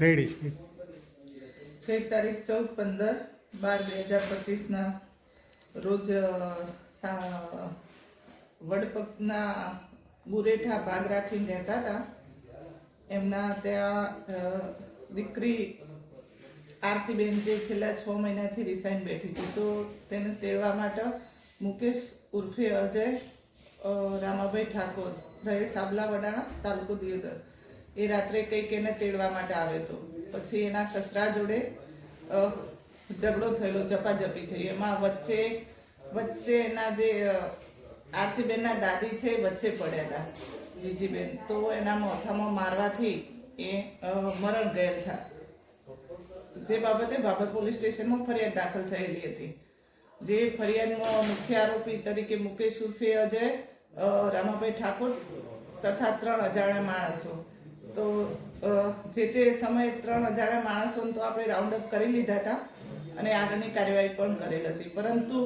Ready છે તારીખ ચૌદ પંદર બાર બે હજાર પચીસના રોજ વડપકના બુરેઠા ભાગ રાખીને રહેતા હતા. એમના ત્યાં દીકરી આરતીબેન જે છેલ્લા છ મહિનાથી રિસાઈન બેઠી હતી. તો તેને સેવા માટે મુકેશ ઉર્ફે અજય રામાભાઈ ઠાકોર રહે સાબલા વડાણા તાલુકો દિયોદર. એ રાત્રે કંઈક એને તેડવા માટે આવે હતો પછી એના સસરા જોડે ઝઘડો થયેલો, ઝપાઝપી થઈ. એમાં વચ્ચે વચ્ચે એના જે આરતીબેનના દાદી છે વચ્ચે પડ્યા હતા, જીજીબેન. તો એના મોથામાં મારવાથી એ મરણ ગયેલ હતા. જે બાબતે બાબર પોલીસ સ્ટેશનમાં ફરિયાદ દાખલ થયેલી હતી. જે ફરિયાદમાં મુખ્ય આરોપી તરીકે મુકેશ ઉર્ફે અજય રામાભાઈ ઠાકોર તથા ત્રણ અજાણ્યા માણસો. તો જે તે સમયે ત્રણ અજાણ્યા માણસોને તો આપણે રાઉન્ડ અપ કરી લીધા હતા અને આગળની કાર્યવાહી પણ કરેલ હતી. પરંતુ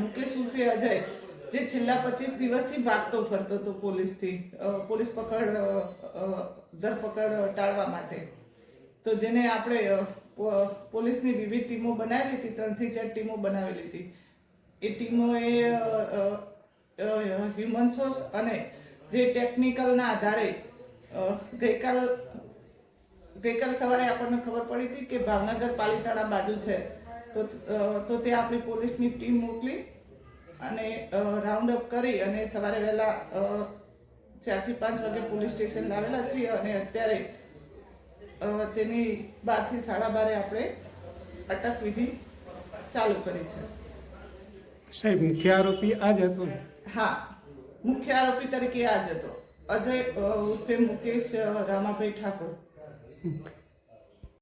મુકેશ ઉર્ફે અજય જે છેલ્લા પચીસ દિવસથી ભાગતો ફરતો હતો પોલીસથી પોલીસ પકડ ધરપકડ ટાળવા માટે. તો જેને આપણે પોલીસની વિવિધ ટીમો બનાવેલી હતી, ત્રણથી ચાર ટીમો બનાવેલી હતી. એ ટીમોએ હ્યુમન સોર્સ અને જે ટેકનિકલના આધારે ગઈકાલ ગઈકાલ સવારે આપણને ખબર પડી હતી કે ભાવનગર પાલીતાણા બાજુ છે. તો તો ત્યાં આપણી પોલીસની ટીમ મોકલી અને રાઉન્ડ અપ કરી અને સવારે વહેલા ચારથી પાંચ વાગે પોલીસ સ્ટેશન લાવેલા છીએ અને અત્યારે તેની બારથી સાડા બારે આપણે અટક વિધિ ચાલુ કરી છે. સાહેબ મુખ્ય આરોપી આ જ હતો હા મુખ્ય આરોપી તરીકે આ જ હતો. અજય ઉર્ફે મુકેશ રામાભાઈ ઠાકોર.